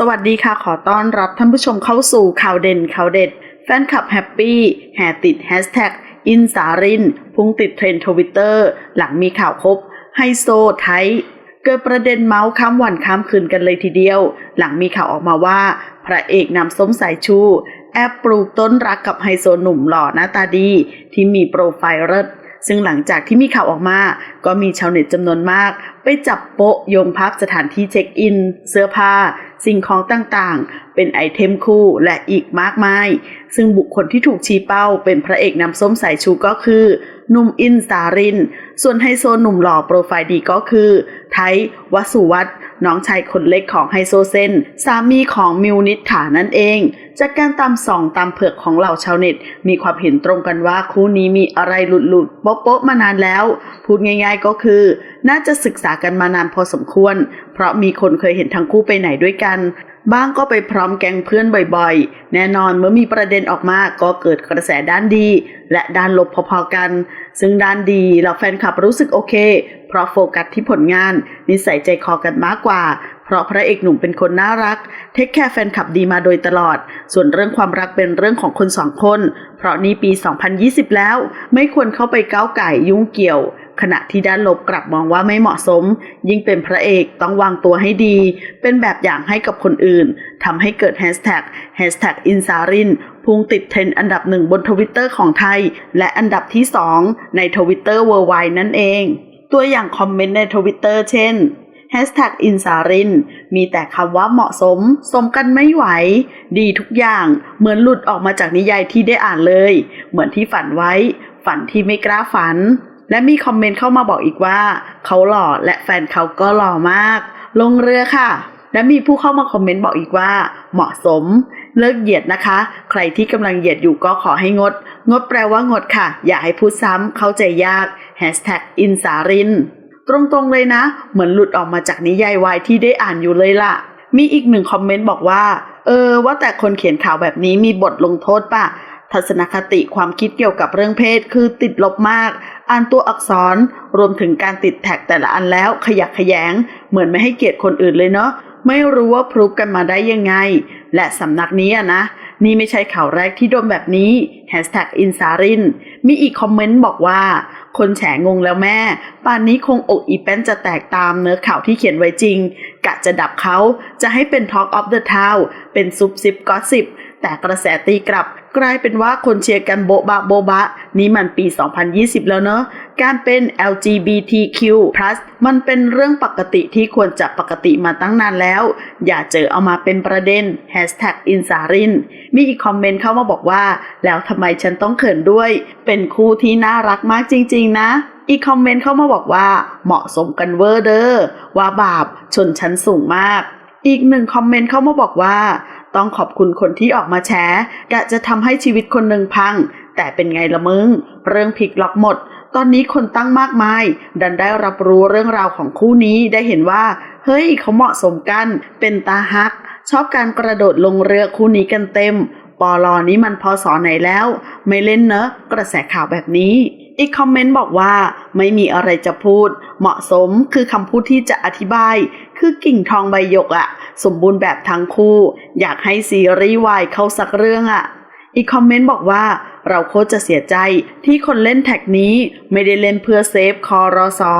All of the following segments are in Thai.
สวัสดีค่ะ ขอต้อนรับท่านผู้ชมเข้าสู่ข่าวเด่นข่าวเด็ด แฟนคลับแฮปปี้แห่ติดแฮชแท็กอินสาริน พุ่งติดเทรนด์ทวิตเตอร์หลังมีข่าวคบไฮโซไทยเกิดประเด็นเมาส์ข้ามวันข้ามคืนกันเลยทีเดียว หลังมีข่าวออกมาว่า พระเอกนำส้มสายชู แอบปลูกต้นรักกับไฮโซหนุ่มหล่อหน้าตาดี ที่มีโปรไฟล์เลิศ ซึ่งหลังจากที่มีข่าวออกมา ก็มีชาวเน็ตจำนวนมาก ไปจับโปะโยงภาพสถานที่เช็คอิน เสื้อผ้า สิ่งของต่างๆ เป็นไอเทมคู่และอีกมากมาย ซึ่งบุคคลที่ถูกชี้เป้าเป็นพระเอกนำส้มสายชูก็คือหนุ่มอินสาริน ส่วนไฮโซหนุ่มหล่อโปรไฟล์ดีก็คือ ไทยวสุวัฒน์น้องชายคนเล็กของไฮโซเซนสามีของมิวนิษฐานั่นเอง จากการตามส่องตามเผือกของเหล่าชาวเน็ต มีความเห็นตรงกันว่าคู่นี้มีอะไรหลุดหลุดๆโป๊ะโป๊ะๆมานานแล้ว พูดง่ายๆก็คือ น่าจะศึกษากันมานานพอสมควร เพราะมีคนเคยเห็นทั้งคู่ไปไหนด้วยกัน บ้างก็ไปพร้อมแก๊งเพื่อนบ่อยๆ แน่นอนเมื่อมีประเด็นออกมาก็เกิดกระแสด้านดี และด้านลบพอๆกัน ซึ่งด้านดีเราแฟนคลับรู้สึกโอเค เพราะโฟกัสที่ผลงาน นิสัยใจคอกันมากกว่า เพราะพระเอกหนุ่มเป็นคนน่ารัก เทคแคร์แฟนคลับดีมาโดยตลอด ส่วนเรื่องความรักเป็นเรื่องของคนสองคน เพราะนี่ปี 2020 แล้ว ไม่ควรเข้าไปก้าวไก่ยุ่งเกี่ยว ขณะที่ด้านลบกลับมองว่าไม่เหมาะสม ยิ่งเป็นพระเอกต้องวางตัวให้ดี เป็นแบบอย่างให้กับคนอื่นทำให้เกิดแฮชแท็กแฮชแท็กอินซารินพุ่งติดเทรนด์อันดับหนึ่งบนทวิตเตอร์ของไทย และอันดับที่ 2 ในทวิตเตอร์เวอร์ไวนั่นเอง ตัวอย่างคอมเมนต์ในทวิตเตอร์เช่น Hashtag อินสารินมีแต่คำว่าเหมาะสม สมกันไม่ไหว ดีทุกอย่าง เหมือนหลุดออกมาจากนิยายที่ได้อ่านเลย เหมือนที่ฝันไว้ ฝันที่ไม่กล้าฝัน และมีคอมเมนต์เข้ามาบอกอีกว่า เขาหล่อและแฟนเขาก็หล่อมาก ลงเรือค่ะ และมีผู้เข้ามาคอมเมนต์บอกอีกว่า เหมาะสม เลิกเหยียดนะคะ ใครที่กำลังเหยียดอยู่ก็ขอให้งด งดแปลว่างดค่ะ อย่าให้พูดซ้ำเข้าใจยาก Hashtag อินสารินตรงๆเลยนะ เหมือนหลุดออกมาจากนิยายวายที่ได้อ่านอยู่เลยล่ะ มีอีกหนึ่งคอมเมนต์บอกว่า เออว่าแต่คนเขียนข่าวแบบนี้มีบทลงโทษป่ะ ทัศนคติความคิดเกี่ยวกับเรื่องเพศคือติดลบมาก อ่านตัวอักษรรวมถึงการติดแท็กแต่ละอันแล้วขยักขยง เหมือนไม่ให้เกียรติคนอื่นเลยเนาะไม่รู้ว่าพรูฟกันมาได้ยังไง และสำนักนี้อะนะ นี่ไม่ใช่ข่าวแรกที่โดนแบบนี้ Hashtag อินสารินมีอีกคอมเมนต์บอกว่า คนแฉงงแล้วแม่ ป่านนี้คงอกอีแป้นจะแตกตามเนื้อข่าวที่เขียนไว้จริง กะจะดับเขาจะให้เป็น Talk of the Town เป็นซุปซิปก็สิบ แต่กระแสตีกลับ กลายเป็นว่าคนเชียร์กันโบะบะโบะบะ นี่มันปี 2020 แล้วเนอะการเป็น LGBTQ+ มันเป็นเรื่องปกติที่ควรจะปกติมาตั้งนานแล้ว อย่าเจอเอามาเป็นประเด็น Hashtag อินสาริน มีอีกคอมเมนต์เข้ามาบอกว่า แล้วทำไมฉันต้องเขินด้วย เป็นคู่ที่น่ารักมากจริง ๆ นะ อีกคอมเมนต์เข้ามาบอกว่าเหมาะสมกันเวอร์เดอร์ว่าบาปชนชั้นสูงมาก อีกหนึ่งคอมเมนต์เข้ามาบอกว่า ต้องขอบคุณคนที่ออกมาแชร์กะจะทำให้ชีวิตคนหนึ่งพัง แต่เป็นไงละมึง เรื่องพลิกล็อกหมด ตอนนี้คนตั้งมากมาย ดันได้รับรู้เรื่องราวของคู่นี้ได้เห็นว่า เฮ้ยเขาเหมาะสมกัน เป็นตาฮัก ชอบการกระโดดลงเรือคู่นี้กันเต็มปอลอนี้มันพอสอไหนแล้ว ไม่เล่นเนอะกระแสข่าวแบบนี้ อีกคอมเมนต์บอกว่า ไม่มีอะไรจะพูด เหมาะสมคือคำพูดที่จะอธิบาย คือกิ่งทองใบหยกอะสมบูรณ์แบบทั้งคู่ อยากให้ซีรีส์วายเข้าสักเรื่องอะอีกคอมเมนต์บอกว่าเราโคตรจะเสียใจที่คนเล่นแท็กนี้ไม่ได้เล่นเพื่อเซฟคอรอซอ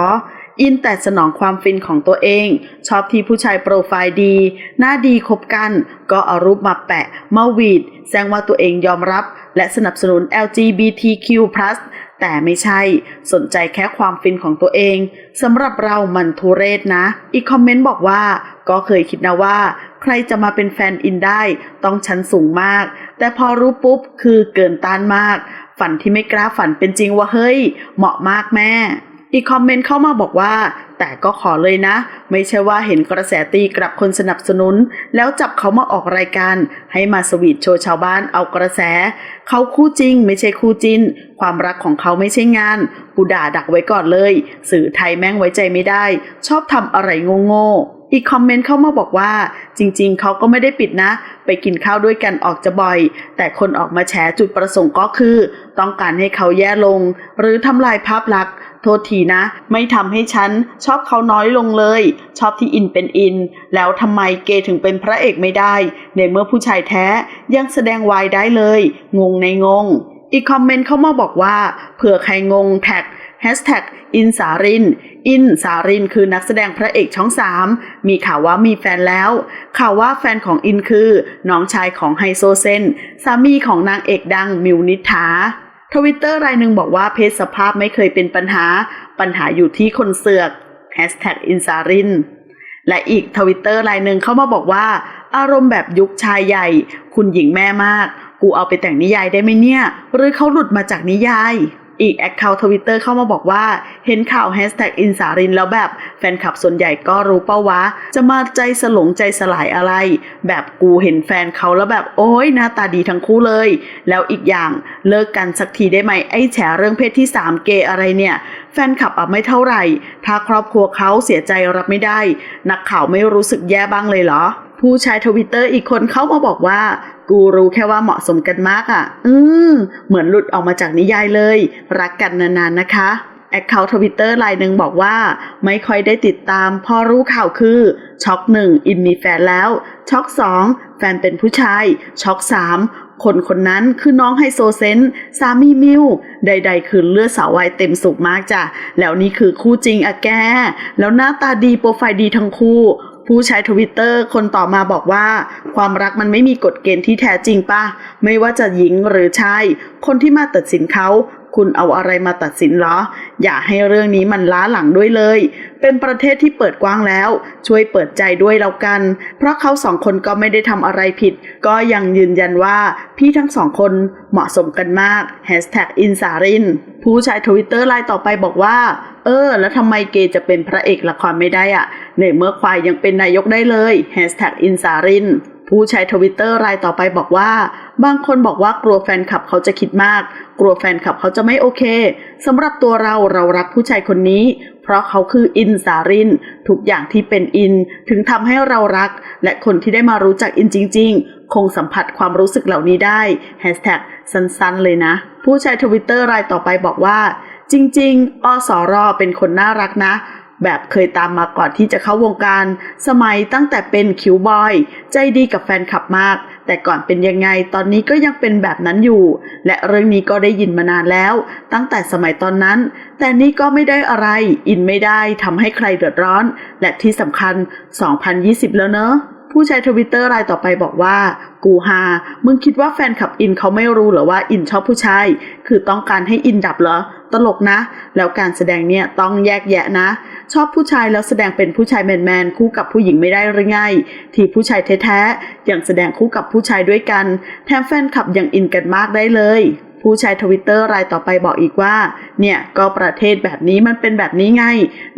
อินแต่สนองความฟินของตัวเอง ชอบที่ผู้ชายโปรไฟล์ดี หน้าดีคบกัน ก็เอารูปมาแปะ มาวีดแซงว่าตัวเองยอมรับ และสนับสนุน LGBTQ+ แต่ไม่ใช่สนใจแค่ความฟินของตัวเองสำหรับเรามันทุเรศนะ อีกคอมเมนต์บอกว่า ก็เคยคิดนะว่า ใครจะมาเป็นแฟนอินได้ ต้องชั้นสูงมาก แต่พอรู้ปุ๊บคือเกินต้านมาก ฝันที่ไม่กล้าฝันเป็นจริงว่าเฮ้ย เหมาะมากแม่ อีกคอมเมนต์เข้ามาบอกว่า แต่ก็ขอเลยนะ ไม่ใช่ว่าเห็นกระแสตีกลับคนสนับสนุน แล้วจับเขามาออกรายการ ให้มาสวีทโชว์ชาวบ้านเอากระแส เขาคู่จริง ไม่ใช่คู่จินความรักของเขาไม่ใช่งาน กูด่าดักไว้ก่อนเลย สื่อไทยแม่งไว้ใจไม่ได้ ชอบทำอะไรโง่ๆอีกคอมเมนต์เข้ามาบอกว่า จริงๆ เขาก็ไม่ได้ปิดนะ ไปกินข้าวด้วยกันออกจะบ่อย แต่คนออกมาแฉจุดประสงค์ก็คือ ต้องการให้เขาแย่ลง หรือทำลายภาพลักษณ์ โทษทีนะ ไม่ทำให้ฉันชอบเขาน้อยลงเลย ชอบที่อินเป็นอิน แล้วทำไมเกถึงเป็นพระเอกไม่ได้ ในเมื่อผู้ชายแท้ยังแสดงวายได้เลย งงในงง อีกคอมเมนต์เข้ามาบอกว่า เผื่อใครงงแท็กแฮชแท็กอินสาริน อินสารินคือนักแสดงพระเอกช่องสามมีข่าวว่ามีแฟนแล้ว ข่าวว่าแฟนของอินคือ น้องชายของไฮโซเซน สามีของนางเอกดังมิวนิษฐา ทวิตเตอร์รายหนึ่งบอกว่าเพศสภาพไม่เคยเป็นปัญหา ปัญหาอยู่ที่คนเสือกแฮชแท็กอินซารินและอีกทวิตเตอร์รายหนึ่งเข้ามาบอกว่า อารมณ์แบบยุคชายใหญ่ คุณหญิงแม่มาก กูเอาไปแต่งนิยายได้ไหมเนี่ย หรือเขาหลุดมาจากนิยาย อีกแอคเคาท์ทวิตเตอร์เข้ามาบอกว่า เห็นข่าวแฮชแท็กอินสารินแล้วแบบแฟนคลับส่วนใหญ่ก็รู้เป้าวะ จะมาใจสลงใจสลายอะไร แบบกูเห็นแฟนเขาแล้วแบบโอ้ยหน้าตาดีทั้งคู่เลย แล้วอีกอย่างเลิกกันสักทีได้ไหมไอ้แฉเรื่องเพศที่สามเกย์อะไรเนี่ยแฟนคลับอะไม่เท่าไหร่ ถ้าครอบครัวเขาเสียใจรับไม่ได้ นักข่าวไม่รู้สึกแย่บ้างเลยเหรอ ผู้ใช้ทวิตเตอร์อีกคนเข้ามาบอกว่า กูรู้แค่ว่าเหมาะสมกันมากอะ อืมเหมือนหลุดออกมาจากนิยายเลย รักกันนานๆนะคะแอคเคาท์ทวิตเตอร์รายหนึ่งบอกว่า ไม่ค่อยได้ติดตามพอรู้ข่าวคือ ช็อกหนึ่งอินมีแฟนแล้ว ช็อกสองแฟนเป็นผู้ชาย ช็อกสามคนคนนั้นคือน้องไฮโซเซนสามีมิวใด ๆ คือเลือดสาววายเต็มสุกมากจ้ะ แล้วนี่คือคู่จริงอะแก แล้วหน้าตาดีโปรไฟล์ดีทั้งคู่ ผู้ใช้ทวิตเตอร์คนต่อมาบอกว่า ความรักมันไม่มีกฎเกณฑ์ที่แท้จริงป่ะ ไม่ว่าจะหญิงหรือชาย คนที่มาตัดสินเขา คุณเอาอะไรมาตัดสินเหรอ อย่าให้เรื่องนี้มันล้าหลังด้วยเลย เป็นประเทศที่เปิดกว้างแล้ว ช่วยเปิดใจด้วยแล้วกัน เพราะเขาสองคนก็ไม่ได้ทำอะไรผิด ก็ยังยืนยันว่าพี่ทั้งสองคนเหมาะสมกันมาก Hashtag อินสาริน ผู้ใช้ทวิตเตอร์ไลน์ต่อไปบอกว่า เออ แล้วทำไมเกจะเป็นพระเอกละครไม่ได้อะในเมื่อควายยังเป็นนายกได้เลย Hashtag อินสารินผู้ใช้ทวิตเตอร์รายต่อไปบอกว่า บางคนบอกว่ากลัวแฟนคลับเขาจะคิดมาก กลัวแฟนคลับเขาจะไม่โอเคสำหรับตัวเราเรารักผู้ชายคนนี้ เพราะเขาคืออินสาริน ทุกอย่างที่เป็นอิน ถึงทำให้เรารัก และคนที่ได้มารู้จักอินจริง ๆ คงสัมผัสความรู้สึกเหล่านี้ได้ Hashtag สั้นๆ เลยนะ ผู้ใช้ทวิตเตอร์รายต่อไปบอกว่า จริง ๆ อสรอเป็นคนน่ารักนะ แบบเคยตามมาก่อนที่จะเข้าวงการ สมัยตั้งแต่เป็นคิวบอย ใจดีกับแฟนคลับมาก แต่ก่อนเป็นยังไงตอนนี้ก็ยังเป็นแบบนั้นอยู่ และเรื่องนี้ก็ได้ยินมานานแล้ว ตั้งแต่สมัยตอนนั้น แต่นี่ก็ไม่ได้อะไร อินไม่ได้ทำให้ใครเดือดร้อน และที่สำคัญ 2020 แล้วเนอะผู้ใช้ทวิตเตอร์รายต่อไปบอกว่า กูฮา มึงคิดว่าแฟนคลับอินเขาไม่รู้เหรอว่าอินชอบผู้ชาย คือต้องการให้อินดับเหรอ ตลกนะ แล้วการแสดงเนี่ยต้องแยกแยะนะ ชอบผู้ชายแล้วแสดงเป็นผู้ชายแมนๆคู่กับผู้หญิงไม่ได้หรือไง ที่ผู้ชายแท้ๆยังแสดงคู่กับผู้ชายด้วยกัน แถมแฟนคลับยังอินกันมากได้เลยผู้ใช้ทวิตเตอร์รายต่อไปบอกอีกว่า เนี่ยก็ประเทศแบบนี้มันเป็นแบบนี้ไง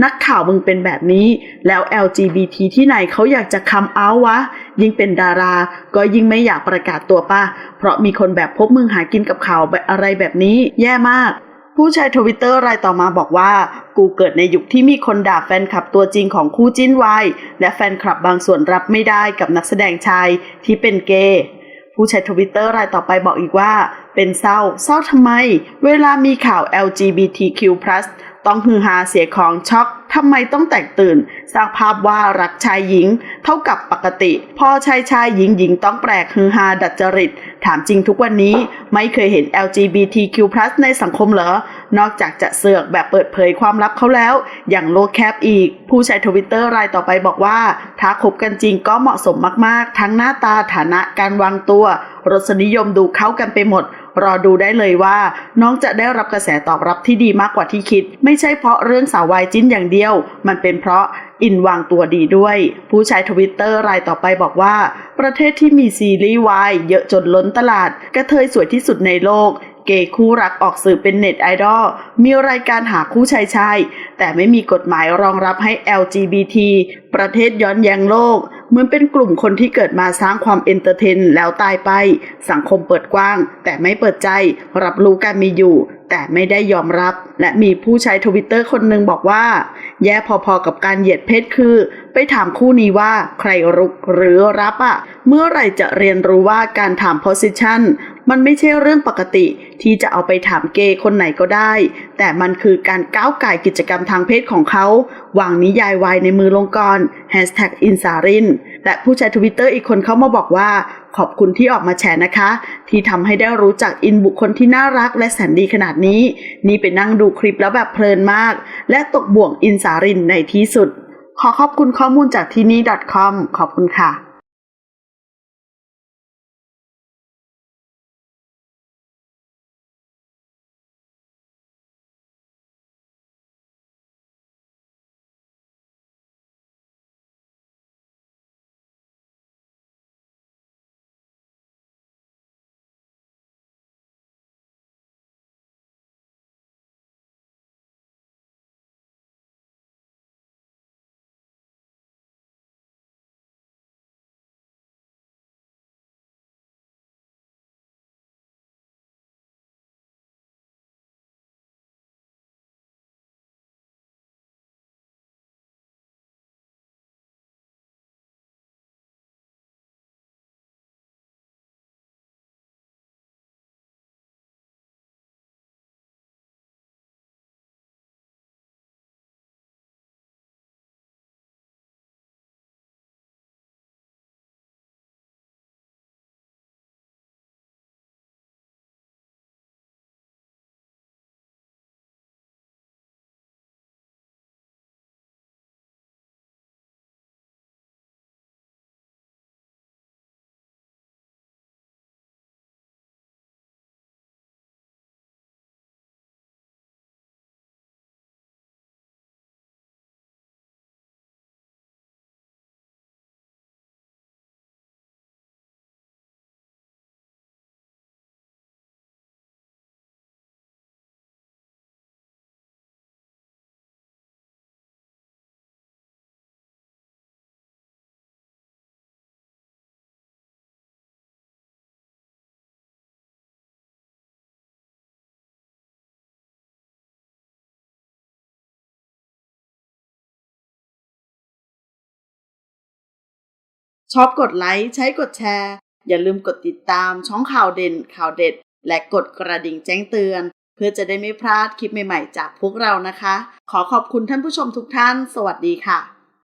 นักข่าวมึงเป็นแบบนี้ แล้ว LGBT ที่ไหนเขาอยากจะคัมเอาวะ ยิ่งเป็นดารา ก็ยิ่งไม่อยากประกาศตัวป่ะ เพราะมีคนแบบพบมึงหากินกับข่าวแบบอะไรแบบนี้ แย่มาก ผู้ใช้ทวิตเตอร์รายต่อมาบอกว่า กูเกิดในยุคที่มีคนด่าแฟนคลับตัวจริงของคู่จิ้นวายและแฟนคลับบางส่วนรับไม่ได้กับนักแสดงชายที่เป็นเกย์ผู้ใช้ทวิตเตอร์รายต่อไปบอกอีกว่า เป็นเศร้า เศร้าทำไม เวลามีข่าว LGBTQ+ ต้องฮือฮาเสียของช็อกทำไมต้องแตกตื่น สร้างภาพว่ารักชายหญิง เท่ากับปกติ พอชายชายหญิงหญิงต้องแปลกฮือฮาดัดจริต ถามจริงทุกวันนี้ไม่เคยเห็น LGBTQ+ ในสังคมเหรอ นอกจากจะเสือกแบบเปิดเผยความลับเขาแล้ว อย่างโลกแคบอีก ผู้ใช้ทวิตเตอร์รายต่อไปบอกว่า ถ้าคบกันจริงก็เหมาะสมมากๆ ทั้งหน้าตาฐานะการวางตัว รสนิยมดูเข้ากันไปหมด รอดูได้เลยว่า น้องจะได้รับกระแสตอบรับที่ดีมากกว่าที่คิด ไม่ใช่เพราะเรื่องสาววายจิ้นอย่างเดียว มันเป็นเพราะอินวางตัวดีด้วย ผู้ใช้ทวิตเตอร์รายต่อไปบอกว่า ประเทศที่มีซีรีส์วายเยอะจนล้นตลาด กระเทยสวยที่สุดในโลก เกย์คู่รักออกสื่อเป็นเน็ตไอดอลมีรายการหาคู่ชายชายแต่ไม่มีกฎหมายรองรับให้ LGBT ประเทศย้อนแย้งโลก เหมือนเป็นกลุ่มคนที่เกิดมาสร้างความเอนเตอร์เทนแล้วตายไป สังคมเปิดกว้าง แต่ไม่เปิดใจ รับรู้การมีอยู่ แต่ไม่ได้ยอมรับ และมีผู้ใช้ทวิตเตอร์คนหนึ่งบอกว่า แย่พอๆกับการเหยียดเพศคือ ไปถามคู่นี้ว่าใครรุกหรือรับอะเมื่อไรจะเรียนรู้ว่าการถาม position มันไม่ใช่เรื่องปกติที่จะเอาไปถามเกย์คนไหนก็ได้ แต่มันคือการก้าวไก่กิจกรรมทางเพศของเขาวางนิยายวายในมือลงกร Hashtag อินสารินและผู้ใช้ทวิตเตอร์อีกคนเข้ามาบอกว่า ขอบคุณที่ออกมาแชร์นะคะ ที่ทำให้ได้รู้จักอินบุคคลที่น่ารักและแสนดีขนาดนี้ นี่ไปนั่งดูคลิปแล้วแบบเพลินมาก และตกบ่วงอินสารินในที่สุด ขอขอบคุณข้อมูลจากที่นี่ .com ขอบคุณค่ะ ชอบกดไลค์ใช้กดแชร์ อย่าลืมกดติดตามช่องข่าวเด่นข่าวเด็ด และกดกระดิ่งแจ้งเตือน เพื่อจะได้ไม่พลาดคลิปใหม่ๆ จากพวกเรานะคะ ขอขอบคุณท่านผู้ชมทุกท่าน สวัสดีค่ะ